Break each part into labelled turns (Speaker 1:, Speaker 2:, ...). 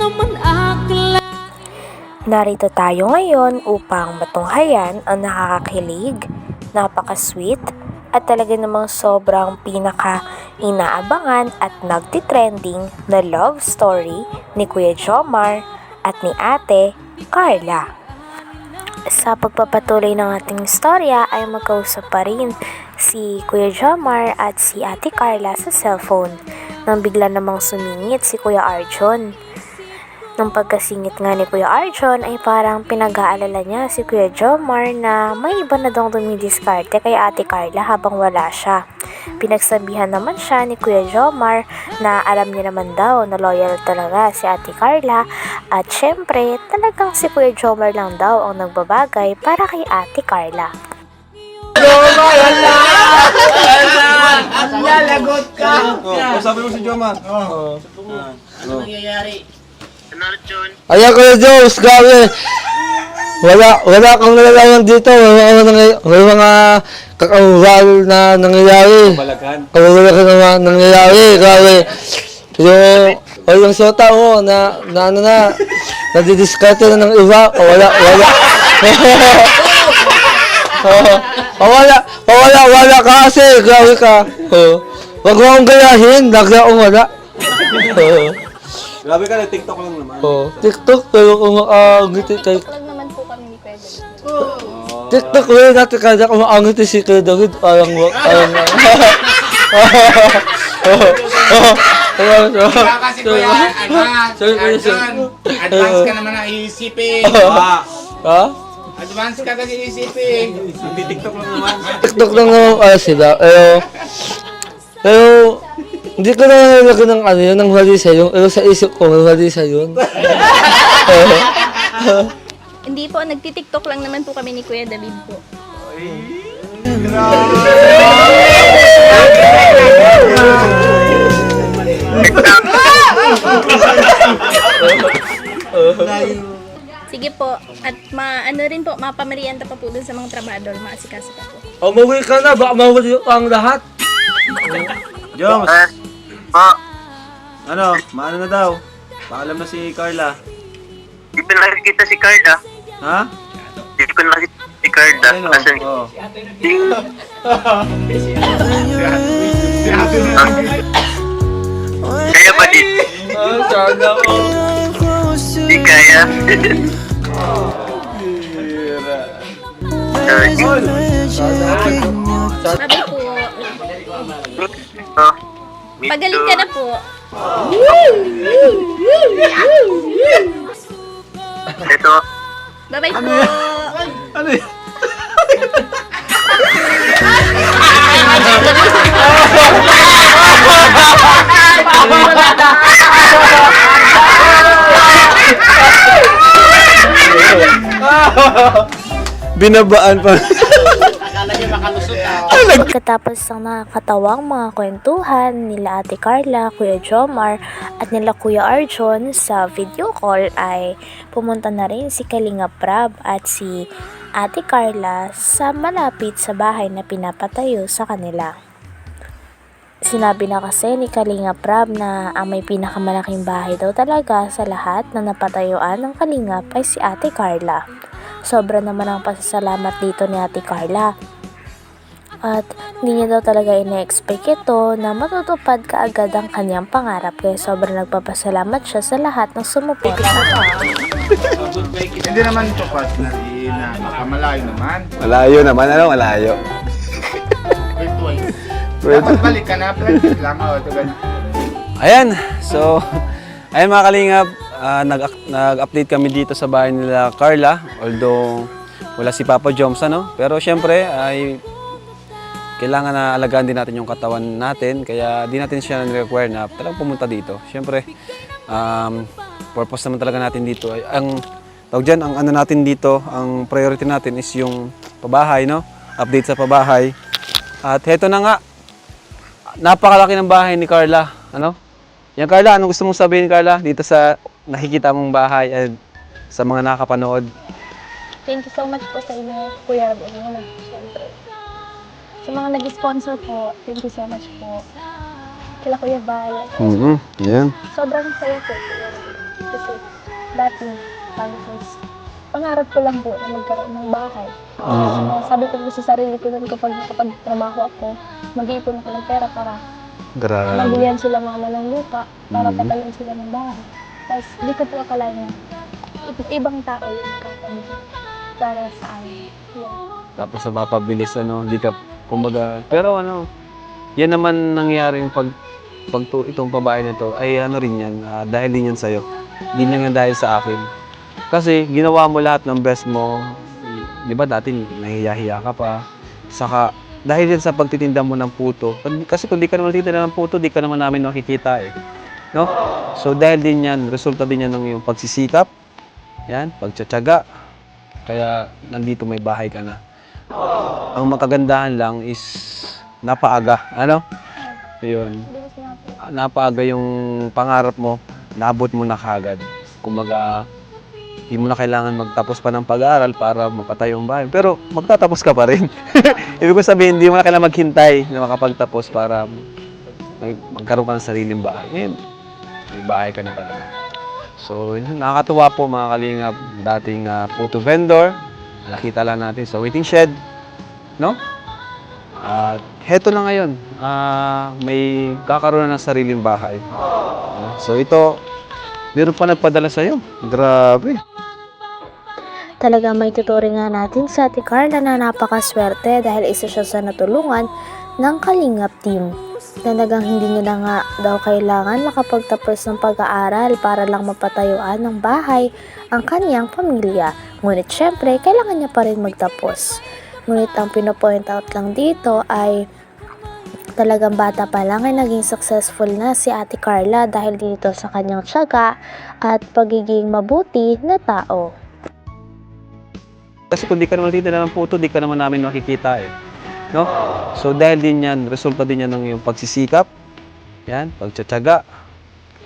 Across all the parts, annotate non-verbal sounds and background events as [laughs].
Speaker 1: naman akla
Speaker 2: Narito tayo ngayon upang matunghayan ang nakakakilig, napaka-sweet, at talaga namang sobrang pinaka-inaabangan at nagtitrending na love story ni Kuya Jomar at ni Ate Carla. Sa pagpapatuloy ng ating istorya ay magkausap pa rin si Kuya Jomar at si Ate Carla sa cellphone nang bigla namang sumingit si Kuya Arjon. Nung pagkasingit nga ni Kuya Arjon ay parang pinag-aalala niya si Kuya Jomar na may iba na daw dumidiskarte kay Ate Carla habang wala siya. Pinagsabihan naman siya ni Kuya Jomar na alam niya naman daw na loyal talaga si Ate Carla at syempre talagang si Kuya Jomar lang daw ang nagbabagay para kay Ate Carla.
Speaker 3: Lalagot ka!
Speaker 4: Oh, sabi mo si Jomar.
Speaker 3: Ano nangyayari?
Speaker 5: Ayan Kuya Jones, grabe. Wala, wala kang nalalaman dito. Wala kang nangy- may mga kakawal na nangyayari.
Speaker 4: Balaghan.
Speaker 5: Kawala ka naman nangyayari, grabe. Yung, o yung sota mo, na, na ano na, nadidiskarte na ng iba. O wala, wala. [laughs] Oo. Pawala, pawala, wala ka kasi, grabe ka. Oo. Wag mo akong gayahin, akong wala. Oo.
Speaker 4: Grabe ka, TikTok lang naman.
Speaker 5: Oh, TikTok pero kung makangiti kay
Speaker 6: lang naman po kami ni Kuya David.
Speaker 5: TikTok ko yun natin kada kung makangiti si Kuya David parang parang
Speaker 3: Wala kasi kuya, advance. Arjon. Advance ka naman ang iisipin.
Speaker 4: Ah,
Speaker 5: Ha?
Speaker 3: Advance ka kasi iisipin.
Speaker 4: hindi TikTok lang naman.
Speaker 5: TikTok lang naman pala sila. Pero, pero, hindi ko na nalagyan ng ano yun, ng mali sa yun. Pero sa isip ko, may mali sa yun. [laughs]
Speaker 6: Hindi po, nagtitiktok lang naman po kami ni Kuya David po. Sige po, at ma ano rin po, mapamerienda pa po dun sa mga trabador, maasikaso pa po.
Speaker 5: Umuwi ka na, baka mawali ang lahat.
Speaker 4: Joms. Ano, maano na daw? Paalam na si Carla.
Speaker 7: Di ko nakikita si Carla.
Speaker 4: Ha?
Speaker 7: Di ko nakikita si Carla.
Speaker 4: Ayun o.
Speaker 7: Asan?
Speaker 4: Oh.
Speaker 7: Kaya ba di?
Speaker 5: Ah, sana ko.
Speaker 7: Di kaya? Sorry.
Speaker 6: Sabi po,
Speaker 7: Oh, me
Speaker 6: pagaling ka na po.
Speaker 7: Ito.
Speaker 6: Bye-bye po.
Speaker 4: Ano yun? Binabaan pa.
Speaker 3: Akala niya makalusot ah.
Speaker 2: Pagkatapos ng nakakatawang mga kwentuhan nila Ate Carla, Kuya Jomar at nila Kuya Arjon sa video call ay pumunta na rin si Kalinga Prab at si Ate Carla sa malapit sa bahay na pinapatayo sa kanila. Sinabi na kasi ni Kalinga Prab na ang may pinakamalaking bahay daw talaga sa lahat na napatayuan ng Kalingap ay si Ate Carla. Sobra naman ang pasasalamat dito ni Ate Carla. At hindi niya daw talaga ina-expect ito na matutupad kaagad ang kanyang pangarap kaya sobrang nagpapasalamat siya sa lahat ng sumuporta.
Speaker 3: Hindi naman ito personally na makamalayo naman.
Speaker 4: Malayo naman, ano? Malayo.
Speaker 3: Virtual. Dapat balik ka na, practice lang. Oh.
Speaker 4: Ayan, so, ayan mga kalingap, nag- nag-update kami dito sa bahay nila Carla, although wala si Papa Joms, ano? Pero syempre, ay kailangan na alagaan din natin yung katawan natin, kaya di natin siya require na talagang pumunta dito. Syempre, um, purpose naman talaga natin dito ay, ang tawag dyan, ang ano natin dito, ang priority natin is yung pabahay, no? Update sa pabahay. At heto na nga, napakalaki ng bahay ni Carla. Ano? Yan Carla, anong gusto mong sabihin Carla dito sa nakikita mong bahay at sa mga nakapanood?
Speaker 6: Thank you so much po sa inyo, Kuya David. Siyempre. Sa mga nag-sponsor po, thank you so much po. Kila Kuya Val.
Speaker 4: Mm-hmm. Yan.
Speaker 6: Sobrang saya po. Kasi dati, ko, pangarap ko lang po na magkaroon ng bahay.
Speaker 4: Mm.
Speaker 6: So, sabi ko po sa sarili ko nun kapag kapag trabaho ako, mag-iipon ako ng pera para
Speaker 4: Grabe.
Speaker 6: Magbigyan sila mama ng lupa para
Speaker 4: Mhm.
Speaker 6: patayin sila ng bahay. Tapos, hindi ko po akalain ibang tao yung kakabigyan para sa amin. Yan.
Speaker 4: Tapos sa mapabilis, ano, hindi ka, kumbaga, pero ano, yan naman nangyari yung pag, pag to, itong babae na to, ay ano rin yan, ah, dahil din yan sa'yo. Hindi lang yan dahil sa akin. Kasi ginawa mo lahat ng best mo, di ba dati nahiya-hiya ka pa, saka dahil yan sa pagtitinda mo ng puto, kasi kung di ka naman titinda ng puto, di ka naman namin makikita eh. No? So dahil din yan, resulta din yan ng iyong pagsisikap, yan, pagtsatsaga, kaya nandito may bahay ka na. Ang makagandahan lang is napaaga. Ano? Yun. Napaaga yung pangarap mo, nabot mo na kagad. Kumbaga, hindi mo na kailangan magtapos pa ng pag-aaral para mapatay yung bahay. Pero magtatapos ka pa rin. [laughs] Ibig ko sabihin, hindi mo na kailangan maghintay na makapagtapos para mag- magkaroon ka ng sariling bahay. Ngayon, may bahay ka na talaga. So, nakakatuwa po mga kalingap, dating ah, photo vendor. Nakita lang natin sa waiting shed. No? At heto na ngayon, ah, may kakaroon na ng sariling bahay. Ah, So ito, meron pa nagpadala sa'yo. Grabe.
Speaker 2: Talaga may tuturing nga natin sa Ate Carla na napakaswerte dahil isa siya sa natulungan ng Kalingap team. Talagang hindi niya na nga daw kailangan makapagtapos ng pag-aaral para lang mapatayuan ng bahay ang kanyang pamilya. Ngunit syempre, kailangan niya pa rin magtapos. Ngunit ang pinopoint out lang dito ay talagang bata pa lang ay naging successful na si Ate Carla dahil dito sa kanyang tiyaga at pagiging mabuti na tao.
Speaker 4: Kasi kung di ka naman titinda ng puto, di ka naman namin makikita eh. No? So dahil din yan, resulta din yan ng iyong pagsisikap, yan, pagtsatsaga,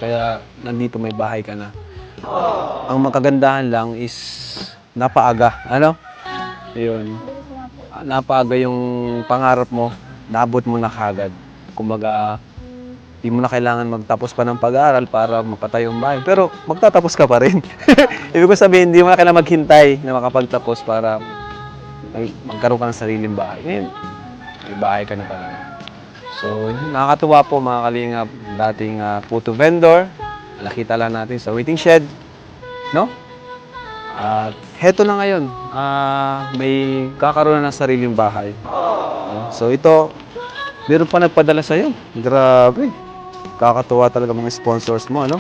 Speaker 4: kaya nandito may bahay ka na. Ang makagandahan lang is napaaga, ano? Yun. Napaaga yung pangarap mo, nabot mo na kagad. Kumbaga, di mo na kailangan magtapos pa ng pag-aaral para mapatay yung bahay. Pero magtatapos ka pa rin. [laughs] Ibig ko sabihin, hindi mo na kailangan maghintay na makapagtapos para magkaroon ka ng sariling bahay. Ngayon, may bahay ka na talaga. So, nakakatuwa po mga kalingap, dating ah, photo vendor. Nakita lang natin sa waiting shed. No? At heto na ngayon, ah, may kakaroon na ng sariling bahay. No? So ito, meron pa nagpadala sa'yo. Grabe. Kakatuwa talaga mga sponsors mo, ano?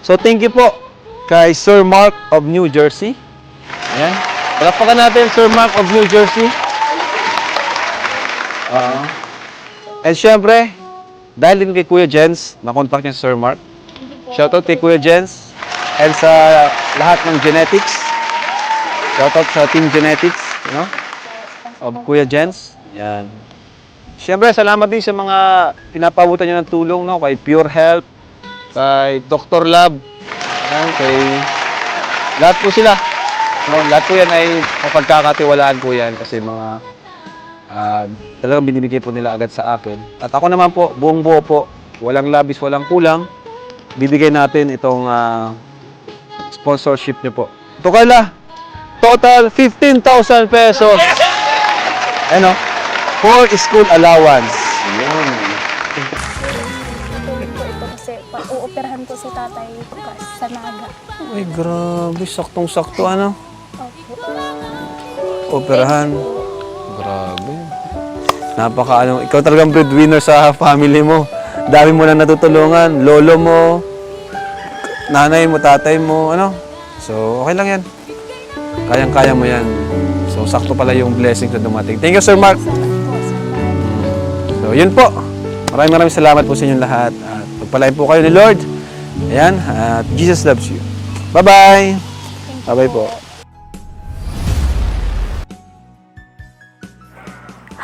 Speaker 4: So thank you po kay Sir Mark of New Jersey. Ayan. Palapakan natin Sir Mark of New Jersey. Oo. And syempre, dahil din kay Kuya Jens, nakontak niya si Sir Mark. Shoutout kay Kuya Jens and sa lahat ng genetics. Shoutout sa Team Genetics, you know, of Kuya Jens. Yan. Siyempre, salamat din sa mga pinapabutan niyo ng tulong, no? Kay Pure Health, kay Dr. Lab, yan, kay... Lahat po sila. No, lahat po yan ay mapagkakatiwalaan po yan kasi mga ah, talagang binibigay po nila agad sa akin. At ako naman po, buong buo po, walang labis, walang kulang, bibigay natin itong ah, sponsorship niyo po. Ito Carla, total 15,000 pesos. Ano? For school allowance. Yun.
Speaker 6: Ito kasi pa uoperahan ko si tatay bukas sa Naga.
Speaker 4: Ay, grabe. Saktong-sakto, ano? Operahan. Grabe. Napaka, ano, ikaw talagang breadwinner sa family mo. Dami mo na natutulungan. Lolo mo, nanay mo, tatay mo, ano? So, okay lang yan. Kayang-kaya mo yan. So, sakto pala yung blessing na dumating. Thank you, Sir Mark. So, yun po. Maraming maraming salamat po sa inyong lahat. At pagpalain po kayo ni Lord. Ayan. At Jesus loves you. Bye-bye. Bye-bye po.